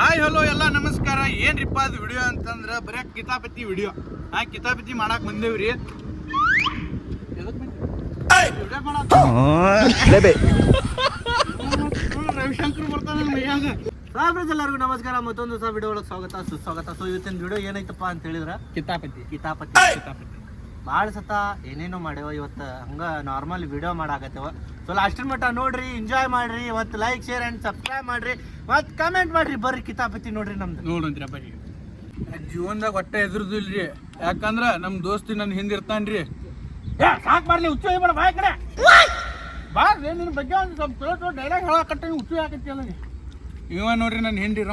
Hi hello ಎಲ್ಲ ನಮಸ್ಕಾರ. ಏನ್ರಿಪ್ಪ ಅದು ವಿಡಿಯೋ ಅಂತಂದ್ರ ಬರೀ ಕಿತಾಪತಿ ವಿಡಿಯೋ. ಆ ಕಿತಾಪತಿ ಮಾಡಾಕ್ ಬಂದೇವ್ರಿ. ರವಿಶಂಕರ್ ಬರ್ತಾನೆ ಎಲ್ಲರಿಗೂ ನಮಸ್ಕಾರ. ಮತ್ತೊಂದು ಸಹ ವಿಡಿಯೋ ಒಳಗೆ ಸ್ವಾಗತ. ಸುಸ್ವಾಗತ. ಸೊ ಇವತ್ತಿನ ವಿಡಿಯೋ ಏನೈತಪ್ಪ ಅಂತ ಹೇಳಿದ್ರ? ಕಿತಾಪತಿ. ಕಿತಾಪತಿ. ಕಿತಾಪತಿ. ಭಾಳ ಸತ ಏನೇನೋ ಮಾಡ್ಯವ ಇವತ್ತು ಹಂಗೆ ನಾರ್ಮಲ್ ವಿಡಿಯೋ ಮಾಡಾಕತ್ತೇವ. ಸೊ ಲಾಸ್ಟಿನ ಮಟ್ಟ ನೋಡ್ರಿ ಎಂಜಾಯ್ ಮಾಡ್ರಿ ಮತ್ತು ಲೈಕ್ ಶೇರ್ ಆ್ಯಂಡ್ ಸಬ್ಸ್ಕ್ರೈಬ್ ಮಾಡ್ರಿ. ಮತ್ತು ಕಮೆಂಟ್ ಮಾಡ್ರಿ ಬರ್ರಿ ಕಿತಾಪತಿ ನೋಡ್ರಿ ನಮ್ದು. ನೋಡಂತ್ರಿ ಬರ್ರಿ ಜೀವನದಾಗ ಒಟ್ಟೆ ರೀ ಯಾಕಂದ್ರ ನಮ್ಮ ದೋಸ್ತಿ ನನ್ನ ಹಿಂದಿರ್ತಾನ್ರಿ ಸಾಕ್ ಬರ್ಲಿ ಹುಚ್ಚು ಮಾಡ ಬಾಯ್ ಕಡೆ. ಬಾರ್ರಿ ನಿನ್ನ ಬಗ್ಗೆ ಒಂದು ಸ್ವಲ್ಪ ಚಲೋ ಚಲೋ ಡೈಲಾಗ್ ಹೇಳಕಟ್ಟ ಹುಚ್ಚು ಹಾಕತ್ತಿ ಅಲ್ಲ ಇವ ನೋಡ್ರಿ ನನ್ನ ಹಿಂಡಿರ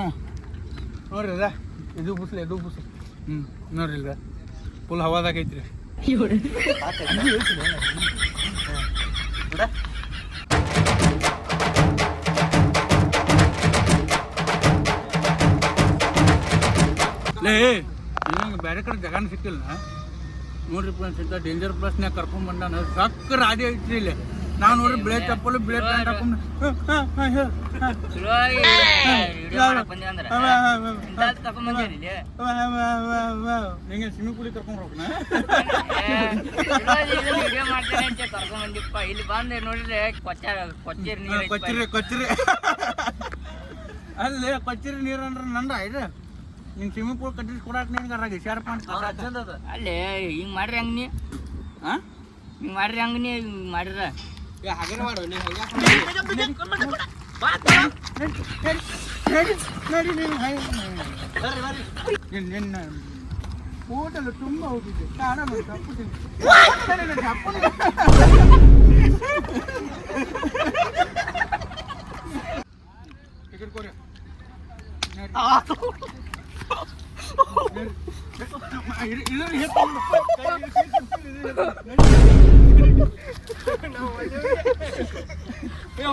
ನೋಡ್ರಿ ಅದ. ಇದು ಬುಸ್ಲಿ ಇದು ಬುಸ್ಲಿ. ಹ್ಞೂ ನೋಡ್ರಿ ಇಲ್ಲ ಫುಲ್ ಹವಾದಾಗ ಐತ್ರಿ. ನಿಮಗೆ ಬೇರೆ ಕಡೆ ಜಗನ್ ಸಿಕ್ಕಿಲ್ಲ. ನೋಡ್ರಿ ಫ್ರೆಂಡ್ಸ್ ಇಂಥ ಡೇಂಜರ್ ಪ್ಲಸ್ನ್ಯಾಗ ಕರ್ಕೊಂಡ್ಬಂದಾನ ಸಕ್ಕ ರಾಡಿ ಐತ್ರಿ ಇಲ್ಲಿ. ನಾವು ನೋಡ್ರಿ ಬಿಳೆ ಚಪ್ಪಲು ಬಿಳೆ ಪ್ಯಾಂಟ್ ಹಾಕೊಂಡು. ನಿಂಗೆ ಸ್ವಿಮ್ಮಿಂಗ್ ಪೂಲಿಗೆ ಕರ್ಕೊಂಡು ಹೋಗ್ನ? ಇಲ್ಲಿ ಬಂದೆ ನೋಡಿದ್ರೆ ಕೊಚ್ಚ ಕೊಚ್ಚಿರ್ ಕೊಚ್ಚಿರಿ ಅಲ್ಲಿ. ಕೊಚ್ಚಿರಿ. ನೀರು ಅಂದ್ರೆ ನಂದ ಇದು? ನಿಂಗೆ ಸ್ವಿಮ್ಮಿಂಗ್ ಪೂಲ್ ಕಟ್ಟಿಸಿ ಕೊಡಾಕ ನಿನ್ಗೆ ಅರಾಗ ಬಾ. ಅಲ್ಲೇ ಹಿಂಗ್ ಮಾಡ್ರಿ ಹಂಗ್ ನೀ? ಹಾಂ ಹಿಂಗ್ ಮಾಡ್ರಿ ಹಂಗ್ ನೀ ಹಿಂಗ್ ಮಾಡಿದ್ರ? ಹಾಗೆ ಮಾಡು ನೀ ನಡಿ ನಡಿ ನೀನು ನಿನ್ನ ನಿನ್ನ ಹೋಟೆಲ್ ತುಂಬ ಹೋಗಿದ್ದೆ ಕಾಣ ಬಂತು ಅಪ್ಪು ಟಿಕೆಟ್ ಕೊಡಿ ನೋಡ್ರಿಪ್ಪ ಇವ್ರೆಲ್ಲ ಬಾ, ಹೊಡಿರಿ ಬಾ. ನೀ ನಮ್ಮವ್ನು ನಡಿ. ನಡಿ. ಏ! ಮಾಡಿದ. ಕೈ ಕೂಡ. ಕೈ ಹಿಡ್ದು ಹೇಳ್ತಾನೆ. ಟಿಕೆಟ್ ಅಂತ ತಟ್ಟಿರ್ರಿ.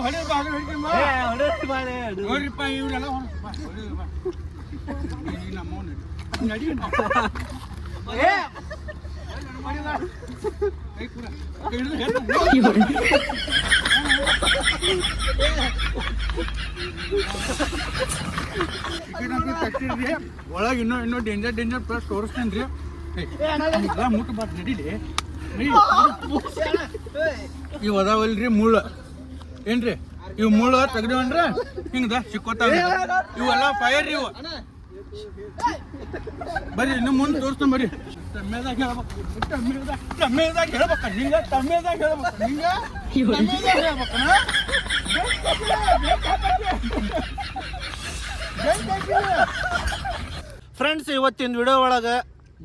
ಒಳಗೆ ಇನ್ನೂ ಇನ್ನೂ ಡೇಂಜರ್ ಡೇಂಜರ್ ಪ್ಲಸ್ ತೋರಿಸ್ತೇನೆ ರೀ ಎಲ್ಲ ಮುಟ್ಟಬಾರ್ದು ನಡೀಲಿ ನಡಿ. ಇವು ಅದಾವಲ್ರಿ ಮುಳ್ಳು ಏನ್ರಿ? ಇವು ಮುಳ್ಳು ತೆಗ್ದೇವನ್ರ? ಹಿಂಗದ? ಸಿಕ್ಕೋತಾವ ಇವೆಲ್ಲ ಫೈರ್ ಇವು. ಬರ್ರಿ ಇನ್ನು ಮುಂದೆ ತೋರಿಸ್ತಾನೆ ಬರ್ರಿ. ತಮ್ಮೇದಾಗ ಹೇಳ್ಬೇಕು. ತಮ್ಮೇದಾಗ ತಮ್ಮೇದಾಗ ಹೇಳ್ಬೇಕ. ನಿಂಗ ತಮ್ಮೇದಾಗ ಹೇಳ್ಬೇಕ. ನಿಂಗ ತಮ್ಮೇದಾಗ ಹೇಳ್ಬೇಕನ ಫ್ರೆಂಡ್ಸ್ ಇವತ್ತಿನ ವಿಡಿಯೋ ಒಳಗೆ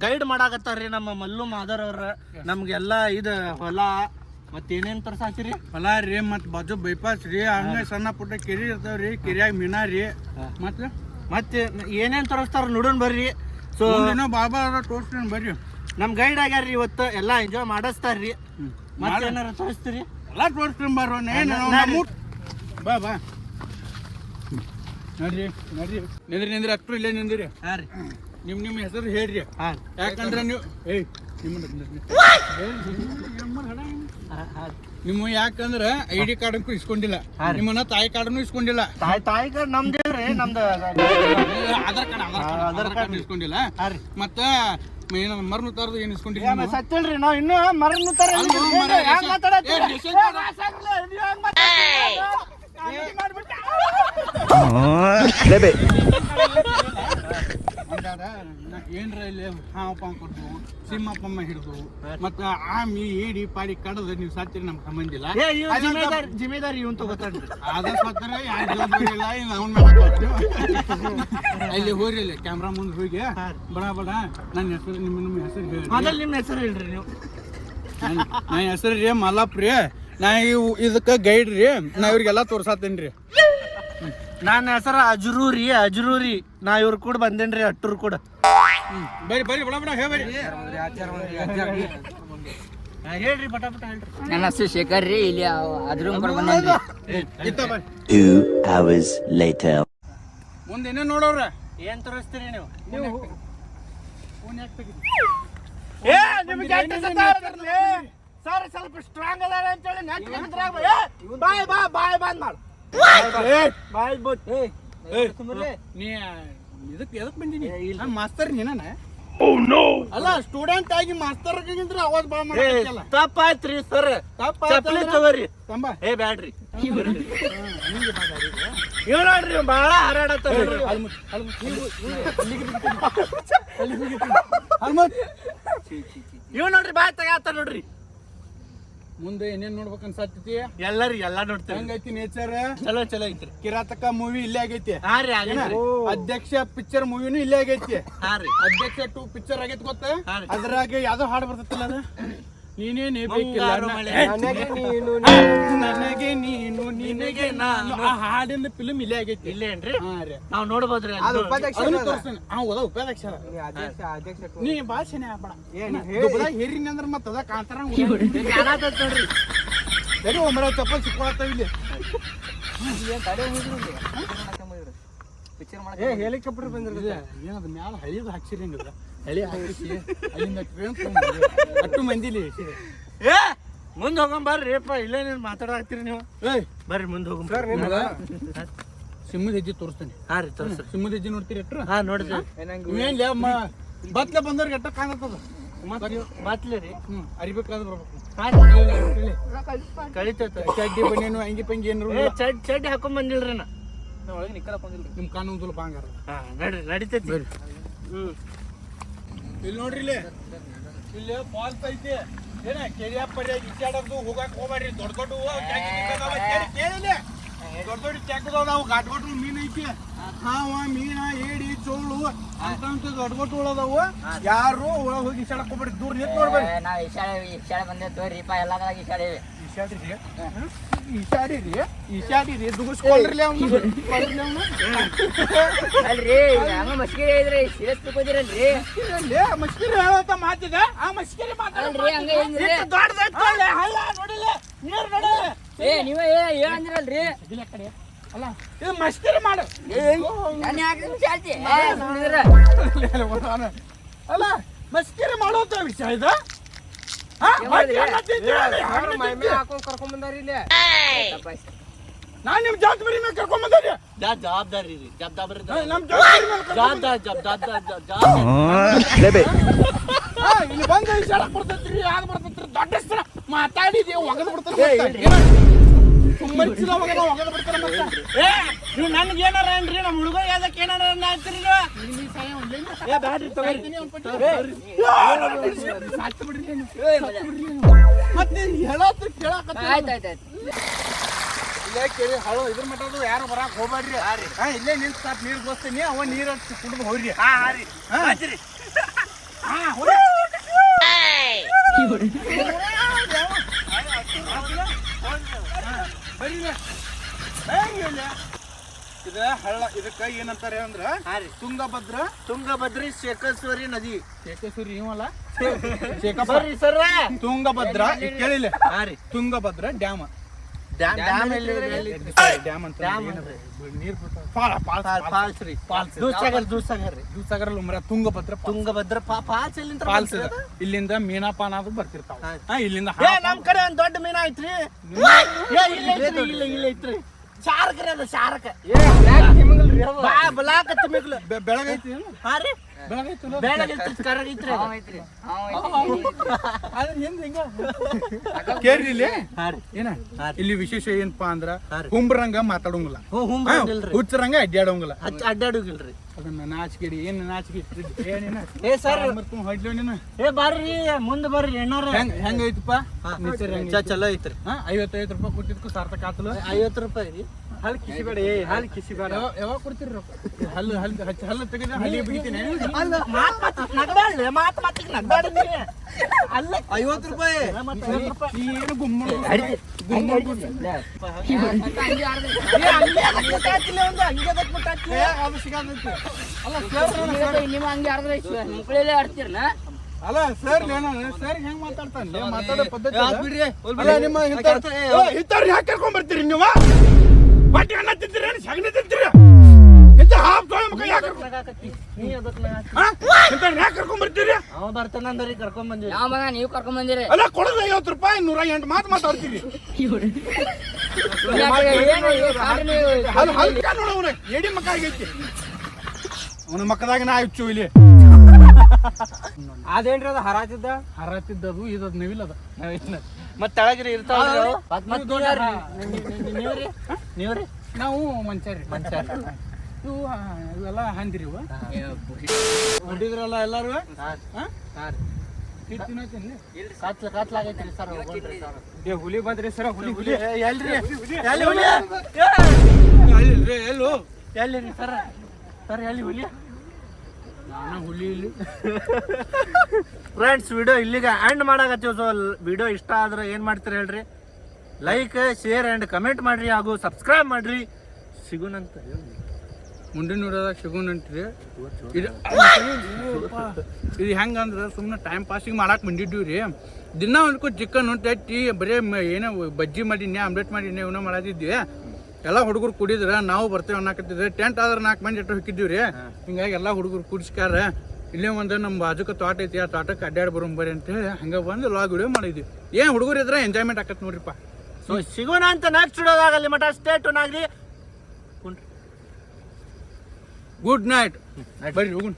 ಗೈಡ್ ಮಾಡಾಕತ್ತಾರ್ರಿ ನಮ್ಮ ಮಲ್ಲು ಮಾದರ್ ಅವ್ರ ನಮ್ಗೆಲ್ಲ ಇದು ಹೊಲ ಮತ್ತೆ ಏನೇನು ತರ್ಸಾತಿರಿ ಹೊಲ ರೀ ಮತ್ತು ಬಾಜು ಬೈಪಾಸ್ ರೀ ಹಂಗೆ ಸಣ್ಣ ಪುಟ್ಟ ಕೆರಿ ರೀ ಕೆರಿಯಾಗ ಮೀನಾ ರೀ. ಮತ್ತು? ಮತ್ತೆ ಏನೇನ್ ತರಿಸ್ತಾರ ನೋಡೋಣ ಬರ್ರಿ. ಸೊ ಏನೋ ಬಾಬಾ ತೋರಿಸ್ತೀನಿ ಬರ್ರಿ? ನಮ್ಮ ಗೈಡ್ ಆಗ್ಯಾರ್ರಿ ಇವತ್ತು ಎಲ್ಲ ಎಂಜಾಯ್ ಮಾಡಿಸ್ತಾರ್ರಿ. ಮತ್ತೆ ಏನಾರ ತೋರಿಸ್ತೀರಿ? ಎಲ್ಲ ತೋರಿಸ್ತೀನಿ ಬರ್ರಿ ಏನು. ಬಾ ಬಾ. ನಡ್ರಿ ನಡ್ರಿ. ನಿಂದ್ರಿ ನಿಂದ್ರಿ ಅಕ್ಟ್ರು ಇಲ್ಲೇ ನಿಂದಿರಿ. ಹಾಂ ರೀ. ನಿಮ್ಮ ನಿಮ್ಮ ಹೆಸರು ಹೇಳ್ರಿ. ಹಾಂ. ಯಾಕಂದ್ರೆ ನೀವು ಏಯ್ ನಿಮ್ಮ ಯಾಕಂದ್ರ ಹಾ. ನಿಮ್ಮ ಯಾಕಂದ್ರೆ ಐ ಡಿ ಕಾರ್ಡ್ ಇಸ್ಕೊಂಡಿಲ್ಲ. ನಿಮ್ಮನ್ನ ತಾಯಿ ಕಾರ್ಡ್ನು ಇಸ್ಕೊಂಡಿಲ್ಲ. ತಾಯಿ ತಾಯಿ ಕಾರ್ಡ್ ನಮ್ದೇವ್ರಿ ನಮ್ದು Aadhaar card. Aadhaar card Aadhaar card ಇಸ್ಕೊಂಡಿಲ್ಲ. ಮತ್ತ ಏನು ಮರ್ನು ತರದು ಏನು ಇಸ್ಕೊಂಡಿಲ್ಲ ಏ, ನೀವು? ಸತ್ತಿಲ್ರಿ ನಾವ್ ಇನ್ನೂ ಮರನ್ನು ತರ ಅಲ್ಲೋ, ನಾ- ಏನ್ರ ಇಲ್ಲಿ ಹಾವಪ್ಪ ಕೊಟ್ಟು ಸಿಂಹಪ್ಪಮ್ಮ ಹಿಡಿದು ಮತ್ತ ಆಮಿ ಏಡಿ ಪಾಡಿ ಕಡದ ನೀವು ಸತ್ತಿರಿ ನಮ್ಗೆ ಸಂಬಂಧ ಇಲ್ಲ ಜಿಮ್ಮೇದಾರಿ ಇವನ್ ತಗೋತಾನ್ರಿ. ಆದ ಸತ್ತರ ಯಾರು ಇಲ್ಲ ಅವ್ನ. ಅಲ್ಲಿ ಕ್ಯಾಮ್ರಾ ಮುಂದೆ ಹೋಗಿ. ಬಡ ಬಡ ನನ್ನ ಹೆಸರು ನಿಮ್ಮ ನಿಮ್ಮ ಹೆಸರು ಹೇಳಿ ಮೊದಲು ನಿಮ್ಮ ಹೆಸರು ಹೇಳ್ರಿ ನೀವು. ನನ್ನ ಹೆಸರು ರೀ ಮಲ್ಲಪ್ಪ ರೀ ನಾ ಇವು ಇದಕ್ಕೆ ಗೈಡ್ ರೀ. ನಾ ಇವ್ರಿಗೆಲ್ಲ ರೀ ನನ್ನ ಹೆಸರು ಅಜರೂರಿ ಅಜರೂರಿ. ನಾ ಇವ್ರ ಕೂಡ ಬಂದೇನ್ರಿ ಅಟ್ಟೂರ್ ಕೂಡ. ಬರ್ರಿ ಬರ್ರಿ ಬಡ ಬಡ ಹೇಳ್ಬೇಡಿ ಹಾ, ಹೇಳ್ರಿ ಪಟ ಪಟ ಹೇಳ್ರಿ. ನನ್ನ ಹೆಸರು ಶೇಖರ್ ರೀ ಇಲ್ಲಿ ಬಂದೇನ್ರಿ. hours later. ಮುಂದೆ ಏನೇ ನೋಡೋರ ಏನ್ ತೋರಿಸ್ತೀರಿ ನೀವು? ಫೋನ್ ಯಾಕೆ ತೆಗಿದ್ರಿ? ಏ ನಿಮ್ಗೆ ಸರ್ ಸ್ವಲ್ಪ ಸ್ಟ್ರಾಂಗ್ ಅದಾರ ಅಂತೇಳಿ ನೆಟ್ ಬಾಯ್ ಬಾಯ್ ಬಾ ಬಾಯ್ ಬಂದ್ ಮಾಡು. ನೀ ಇದಕ್ಕೆ ಎದಕ್ ಬಂದಿನಿ. ನಾನು ಮಾಸ್ತರ್ ನೀನ? ಅಲ್ಲ ಸ್ಟೂಡೆಂಟ್ ಆಗಿ ಮಾಸ್ತರ್ ಆಗಿದ್ರೆ ಅವಾಜ್ ಬಾಳ ಮಾಡಲ್ಲ ತಪ್ಪಾಯ್ತ್ರಿ ಸರ್ ತಪ್ಪ ಚಪ್ಪಲಿ ತಗೋರಿ. ತಂಬ. ಏ ಬ್ಯಾಡ್ರಿ. ಇವ್ ನೋಡ್ರಿ ಬಹಳ ಬಾಳ ಹಾರಾಡತ್ತ ಇವ್ ನೋಡ್ರಿ. ಬಾಯ್ ತಗಾತ ನೋಡ್ರಿ. ಮುಂದೆ ಏನೇನ್ ನೋಡ್ಬೇಕು ಅನ್ಸತ್ತೈತಿ ಎಲ್ಲರಿ ಎಲ್ಲಾ ನೋಡ್ತೇವೆ. ಹೆಂಗೈತಿ ನೇಚರ್ ಚಲೋ ಚಲೋ ಐತ್ರಿ. ಕಿರಾತಕ ಮೂವಿ ಇಲ್ಲೇ ಆಗೈತಿ. ಹಾ ರೀ ಏನ? ಅಧ್ಯಕ್ಷ ಪಿಕ್ಚರ್ ಮೂವಿನೂ ಇಲ್ಲೇ ಆಗೈತಿ. ಹಾ ರೀ. ಅಧ್ಯಕ್ಷ ಟು ಪಿಕ್ಚರ್ ಆಗೈತಿ ಗೊತ್ತ? ಹಾ ರೀ. ಅದ್ರಾಗ ಯಾವ್ದೋ ಹಾಡ್ ಬರ್ತೈತಿಲ್ಲ ಅದು? ನೀನೇನೇ ಬೇಕಿಲ್ಲ. ನನಗೆ ನೀನು, ನನಗೆ ನೀನು ನಿನಗೆ ನಾನು. ಆ ಹಾಡಿನ ಫಿಲ್ಮ್ ಇಲ್ಲೇ ಆಗೈತಿ. ಇಲ್ಲೇ ಏನ್ರಿ? ನಾವು ರೀ. ನಾವ್ ನೋಡ್ಬೋದ್ರಿ ಅದು ಉಪಾಧ್ಯಕ್ಷ ಅದನ್ನ ಅದ. ತೋರಿಸ್ತಾನೆ. ಹಾ ಓದ ಉಪಾಧ್ಯಕ್ಷ ನೀ ಅಧ್ಯಕ್ಷ ಅಧ್ಯಕ್ಷ ನೀ ಭಾಷೆನೇ ಆಗ್ಬೇಡ. ದುಬ್ಳಾಗ್ ಹೇರಿನಿ ಅಂದ್ರ ಮತ್ತ ಅದ ಕಾಂತಾರ ನೋಡ್ರಿ? ಸರಿ ಒಂಬರ ಚಪ್ಪಲ್ ಸಿಕ್ಕೊಳತ್ತಾವ ಇಲ್ಲಿ? ಏ ಹೆಲಿಕಾಪ್ಟರ್ ಬಂದಿರ್ತದೆ ಏನದ ಮ್ಯಾಲ ಹಳಿದ ಹಾಕ್ಸಿರಿ ಹಂಗದ ಹಳಿ ಹಾಕಿಸಿ. ಅಲ್ಲಿಂದ ಟ್ರೈನ್ ಅಟ್ಟು ಮಂದಿಲಿ. ಏ ಮುಂದೆ ಹೋಗಂ ಬರ್ರಿ. ಅಪ್ಪ ಇಲ್ಲೇ ನೀನ್ ಮಾತಾಡಾಕ್ತೀರಿ ನೀವು? ಏಯ್. ಬರ್ರಿ ಮುಂದೆ ಹೋಗಂ ನಿಮ್ಗ ಸಿಂಹದ ಹೆಜ್ಜೆ ತೋರಿಸ್ತೇನೆ. ಹಾ ರೀ ತೋರಿಸ್ ಸಿಂಹದ ಹೆಜ್ಜೆ ನೋಡ್ತೀರಿ ಎಟ್ರು? ಹಾ ಲೇ ಅಮ್ಮ ಬತ್ಲೆ ಬಂದವ್ರಿಗೆ ಎಟ್ಟ ಕಾಣತ್ತದ? ಬತ್ಲೆ ರೀ. ಹ್ಮ್ ಅರಿಬೇಕಾದ್ರೆ ಬರ್ಬೇಕು. ಹಾ. ಕಳಿತೈತ. ಚಡ್ಡಿ ಬನ್ನೇನು ಅಂಗಿ ಪಂಗಿ ಏನಾರು ಏ ಚಡ್ ಚಡ್ಡಿ ಹಾಕೊಂಡ್ ಬಂದಿಲ್ರಿ ನಾ. ನಿಮ್ ಕಾನೂನು ಬಾಂಗಾರ ಹಾ ನಡ್ರಿ ನಡಿತೈತಿ. ಬರ್ರಿ. ಹ್ಮ್. ಇಲ್ಲಿ ನೋಡ್ರಿ ಇಲ್ಲಿ. ಇಲ್ಲಿ ಫಾಲ್ಸ್ ಐತಿ. ಏನ ಕೆರಿಯ ಪರ್ಯ ಇಚ್ಚಾಡೋದು ಹೋಗಕ್ಕೆ ಹೋಗ್ಬೇಡ್ರಿ. ದೊಡ್ಡ ದೊಡ್ಡ ಕೇಳಿಲ್ಲ ದೊಡ್ಡ ದೊಡ್ಡ ಚೆಕ್ಕದವ್ ನಾವು. ಘಾಟ್ ಘಾಟ್ ಮೀನ್ ಐತಿ. ಹಾವ ಮೀನ ಏಡಿ ಚೋಳು ಅಂತ ದೊಡ್ಡ ದೊಡ್ಡ ಉಳದವು ಯಾರು ಒಳಗೆ ಹೋಗಿ ಇಚ್ಚಾಡಕ್ ಹೋಗ್ಬೇಡಿ ದೂರ ನಿಂತ್ ನೋಡ್ಬೇಡಿ ನಾವ್ ಬಂದೆ ತೋರಿಪ್ಪ ಎಲ್ಲದಾಗ ಇಶಾಳೆ ಅಲ್ರಿ ಹಂಗ ಮಸ್ಕಿರಿ ಇದ್ರಿ ಸೀರಿಯಸ್ ತಗೋದಿರಲ್ರಿ ಇಲ್ಲಿ ಮಸ್ಕಿರಿ ಹೇಳೋತ ಮಾತಿದೆ ಆ ಮಸ್ಕಿರಿ ಮಾತಾಡ್ರಿ ಹಂಗ ಹಲ್ಲ ನೋಡಿಲ್ಲ ನೀರ್ ನೋಡಿ ಏ ನೀವೇ ಹೇಳಂದಿರಲ್ರಿ ಇಲ್ಲ ಕಡೆ ಅಲ್ಲ ಇದು ಮಸ್ಕಿರಿ ಮಾಡು ನಾನು ಯಾಕೆ ಚಾಲ್ತಿ ನೋಡಿದ್ರ ಅಲ್ಲ ಮಸ್ಕಿರಿ ಮಾಡೋತ ವಿಷಯ ಇದು ನಾನ್ ನಿಮ್ ಜವಾಬ್ದಾರಿ ಮೇಲೆ ಕರ್ಕೊಂಡ್ ಬಂದಾರಿ ಜಾ- ಜವಾಬ್ದಾರಿ ರೀ. ಜವಾಬ್ದಾರಿ ನಮ್ ಜವಾಬ್ದಾರಿ ಜವಾಬ್ದಾರಿ ಜವಾಬ್ದಾರಿ ಇಲ್ಲಿ? ಬಂದು ಇಶಾಡಕ್ ಬರ್ತೈತ್ರಿ? ಯಾವ್ದು ಬರ್ತೈತ್ರಿ ದೊಡ್ಡ ಸರ ಮಾತಾಡಿದಿ ಒಗದ್ ಬಿಡ್ತಾರ ಸುಮ್ಮನೆ ಒಗದ ಒಗದ್ ಬಿಡ್ತಾರ ಮತ್ತೆ. ನೀವು ನನ್ಗೆ ಏನಾರ ಅನ್ರಿ ನಮ್ಮ ಹುಡುಗ ಯಾವ್ದಕ್ಕೆ ಏನಾರ ಅನ್ನ ಏ ಬ್ಯಾಡ್ರಿ ನೀವು. ಮತ್ತೆ ಹೇಳತ್ರ ಕೇಳಾಕತ್ತಿ ಆಯ್ತು ಆಯ್ತು ಆಯ್ತು ಇಲ್ಲೇ ಕೇಳಿ ಹಳು ಇದ್ರ ಮಟ್ಟದು ಯಾರು ಬರಾಕ್ ಹೋಗ್ಬೇಡ್ರಿ ಹಾ ಇಲ್ಲೇ ನಿಂತ್ ಸಾಕ್ ನೀರ್ ಗೋಸ್ತೀನಿ ಅವ ನೀರ್ ಕುಡಿದು ಹೋಗ್ರಿ ಹಾ ಹಾ ರೀ. ಹಾ ಹೋಗ್ರಿ ಬರ್ರಿ ಇಲ್ಲಿ. ಬರ್ರಿ ಇಲ್ಲಿ. ಇದ ಹಳ್ಳ ಇದಕ್ಕ ಏನಂತಾರೆ ಅಂದ್ರ ತುಂಗಭದ್ರ. ತುಂಗಭದ್ರಿ ಶೇಖೇಶ್ವರಿ ನದಿ. ಶೇಖೇಶ್ವರಿ ಇವಲ್ಲ ಬರ್ರಿ ಸರ್. ತುಂಗಭದ್ರ. ಇಲ್ಲಿ ಕೇಳಿಲ್ಲ. ತುಂಗಭದ್ರ ಡ್ಯಾಮ್. ಡ್ಯಾಮ್ ಡ್ಯಾಮ್ ಅಂತ? ನೀರ್ ಫಾಲ್ಸ್ ಫಾಲ್- ಫಾಲ್ಸ್ ರೀ. ಫಾಲ್ಸ್. ದೂಸಾಗರ್ ದೂಸಾಗರ್ ರೀ. ದೂಸಾಗರ ಉಮ್ರ ತುಂಗಭದ್ರ ತುಂಗಭದ್ರ ಫಾಲ್ಸ್ ಎಲ್ಲಿಂದ ಫಾಲ್ಸ್ ಇದೆ? ಇಲ್ಲಿಂದ ಮೀನಾಪಾನ ಅದು ಬರ್ತಿರ್ತಾವ. ಇಲ್ಲಿಂದ ನಮ್ ಕಡೆ ಒಂದ್ ದೊಡ್ಡ ಮೀನಾ ಐತ್ರಿ ಇಲ್ಲ ಐತ್ರಿ. ಶಾರ್ಕ್. ರೀ ಅದು ಶಾರ್ಕ್ ಬಾ ಬ್ಲಾಕ್ ತಿಮಿಗ್ಲು ಬೆ- ಬೆಳಗೈತಿ? ಹಾ ರೀ? ಕೇಳ್ರಿ ಇಲ್ಲಿ. ಏನ? ಇಲ್ಲಿ ವಿಶೇಷ ಏನಪ್ಪಾ ಅಂದ್ರ. ಹುಂಬ್ರಂಗ ಮಾತಾಡೋಂಗಿಲ್ಲ. ಹುಚ್ಚರಂಗ ಅಡ್ಡಾಡೋಂಗಿಲ್ಲ ಅಡ್ಡಾಡುಗಿಲ್ರಿ ಅದನ್ನ ನಾಚಿಕೆಡಿ ಏನ್ ನಾಚಿಕೆ ಇಟ್ಟಿದ್ದಿ? ಏ ಸರ್ ಹೊಡ್ಲಿ ನೀನು. ಏ ಬರ್ರಿ ಮುಂದ್ ಬರ್ರಿ ಎಣ್ಣಾರ. ಹೆಂಗ್ ಹೆಂಗ್ ಐತಪ್ಪ ಚಲೋ ಐತ್ರಿ. ಹಾ ಐವತ್ತೈದು ರೂಪಾಯಿ ಕೊಟ್ಟಿದ್ಕು ಸಾರ್ಥಕ ಆತಲ್ಲ ಐವತ್ತು ರೂಪಾಯಿ ರೀ. ಹಲ್ ಕಿಸಿಬೇಡ ಏ ಹಲ್ ಕಿಸಿಬೇಡ. ಯಾವಾಗ ಕೊಡ್ತೀರಿ ರೊಕ್ಕ? ಹಲ್ಲು ಹಲ್ ಹಚ್ಚ ಹಲ್ಲು ತೆಗೆದ ಹಲ್ಲಿಗೆ ಬಿಡ್ತೀನಿ. ಅಲ್ಲ ಮಾತ್ ಮಾತಿಗೆ ನಗಬಾಡ್ಲಿ ಮಾತ್ ಮಾತಿಗೆ ನಗಬಾಡ್ರಿ. ಅಲ್ಲ. ಐವತ್ತು ರೂಪಾಯಿ. ಏನು ಗುಮ್ಮ ನಿಮ್ಮ ಹಂಗೆ ಆಡಿದ್ರೆ ಆಡ್ತೀರನ ಅಲ್ಲ ಸರ್ ಸರ್ ಹೆಂಗ್ ಮಾತಾಡ್ತಾನೆ ಮಾತಾಡೋ ಪದ್ಧತಿ ಬಿಡ್ರಿ ನಿಮ್ಮ ಇಂಥವ್ರ್- ಯಾಕೆ ಕರ್ಕೊಂಡ್ ಬರ್ತೀರಿ ನೀವು ಬಟ್ಟೆ ಅನ್ನ ತಿಂತೀರಿ ಏನು ಸಗಣಿ ತಿಂತೀರಿ ಇಂಥ ಹಾಪ್ ತೊಳೆ ಮಕ್ಕ ಯಾಕ್? ಇಂಥವ್ರ್ ಯಾಕ್ ಕರ್ಕೊಂಡ್ ಬರ್ತೀರಿ? ಅವ ಬರ್ತಾನಂದ್ರಿ ಕರ್ಕೊಂಡ್ ಬಂದಿರಿ ಯಾವ ಮಗ ನೀವು ಕರ್ಕೊಂಡ್ ಬಂದಿರಿ? ಅಲ್ಲ ಕೊಡೋದು ಐವತ್ತು ರೂಪಾಯಿ ನೂರ ಎಂಟು ಮಾತು ಮಾತಾಡ್ತೀರಿ. ಹಲ್ ಹಲ್ಕ ನೋಡು ಅವ್ನ ಎಡಿ ಮಕ್ಕ ಆಗೈತಿ. ಅವನ ಮಕ್ಕದಾಗ ನಾ ಹೆಚ್ಚು ಇಲ್ಲಿ. ಅದೇನ್ರಿ ಅದು ಹರಾತಿದ್ದ? ಹರತಿದ್ದದು ಇದು ನವಿಲ್ ಅದ ಮತ್ ತೆಳಗಿರಿ ಇರ್ತಾವ ನೀವ್ರಿ? ನೀವ್ರಿ? ನಾವು ಮಂಚಾರಿ ಮಂಚಾರಿ ಇವು ಇವೆಲ್ಲ ಹಂದಿರಿ ಹೊಡಿದ್ರಲ್ಲ ಎಲ್ಲಾರು? ಕಾತ್ಲ ಕಾತ್ಲಾಗೈತ್ರಿ ಸರ್ ಏ ಹುಲಿ ಬಂದ್ರಿ ಸರ ಹುಲಿ ಹುಲಿ. ಎಲ್ರಿ? ಎಲ್ಲಿ ಹುಲಿ? ಅಲ್ಲಿಲ್ರಿ ಎಲ್ಲೋ? ಎಲ್ಲಿರಿ ಸರ್? ಸರ್ ಎಲ್ಲಿ ಹುಲಿ? ನಾನು ಹುಲಿ ಇಲ್ಲಿ. ಫ್ರೆಂಡ್ಸ್ ವಿಡಿಯೋ ಇಲ್ಲಿಗೆ ಎಂಡ್ ಮಾಡಾಕತ್ತೀವಿ. ಸೊ ವಿಡಿಯೋ ಇಷ್ಟ ಆದ್ರೆ ಏನು ಮಾಡ್ತೀರಿ ಹೇಳ್ರಿ? ಲೈಕ್ ಶೇರ್ ಆ್ಯಂಡ್ ಕಮೆಂಟ್ ಮಾಡ್ರಿ ಹಾಗೂ ಸಬ್ಸ್ಕ್ರೈಬ್ ಮಾಡ್ರಿ. ಸಿಗುನಂತ. ಮುಂದಿನ ನೋಡೋದಾಗ ಸಿಗೋಣ ಅಂತೀರಿ ಇದು ಇದು ಹೆಂಗಂದ್ರೆ ಸುಮ್ಮನೆ ಟೈಮ್ ಪಾಸಿಗೆ ಮಾಡಕ್ಕೆ ಬಂದಿದ್ದೀವಿ ರೀ. ದಿನ ಒಂದ್ಕೊ ಚಿಕನ್ ತಟ್ಟಿ ಬರೀ ಮ- ಏನೋ ಬಜ್ಜಿ ಮಾಡೀನಿ ಆಮ್ಲೆಟ್ ಮಾಡೀನಿ ಇವನ್ನ ಮಾಡತ್ತಿದ್ವಿ ಎಲ್ಲ ಹುಡುಗರು ಕುಡಿದ್ರೆ, ನಾವು ಬರ್ತೇವೆ ಅನ್ನಾಕತ್ತಿದ್ರೆ ಟೆಂಟ್ ಆದ್ರೆ ನಾಲ್ಕು ಮಂದಿ ಎಟ್ಟು ಹೋಗಿದ್ದೀವಿ ರೀ. ಹಿಂಗಾಗಿ ಎಲ್ಲ ಹುಡುಗರು ಕುಡಿಸ್ಕಾರ ಇಲ್ಲೇ ಒಂದು ನಮ್ಮ ಬಾಜುಕ ತೋಟ ಐತಿ, ಆ ತೋಟಕ್ಕೆ ಅಡ್ಡಾಡಿ ಬರೋಣ ಬರ್ರಿ ಅಂತೇಳಿ ಹಂಗೆ ಬಂದು ಲಾಗ್ ವಿಡಿಯೋ ಮಾಡಿದ್ವಿ. ಏನು ಹುಡುಗರು ಇದ್ರೆ ಎಂಜಾಯ್ಮೆಂಟ್ ಆಕತ್ತೆ ನೋಡ್ರಿಪ್ಪ. ಸೊ ಸಿಗೋಣ ಅಂತ ನೆಕ್ಸ್ಟ್ ವಿಡಿಯೋದಾಗಲ್ಲಿ ಮಠ ಸ್ಟೇಟ್ ಆಗ್ಲಿ. ಗುಡ್ ನೈಟ್ ಬರ್ರಿ ಹೋಗುಣ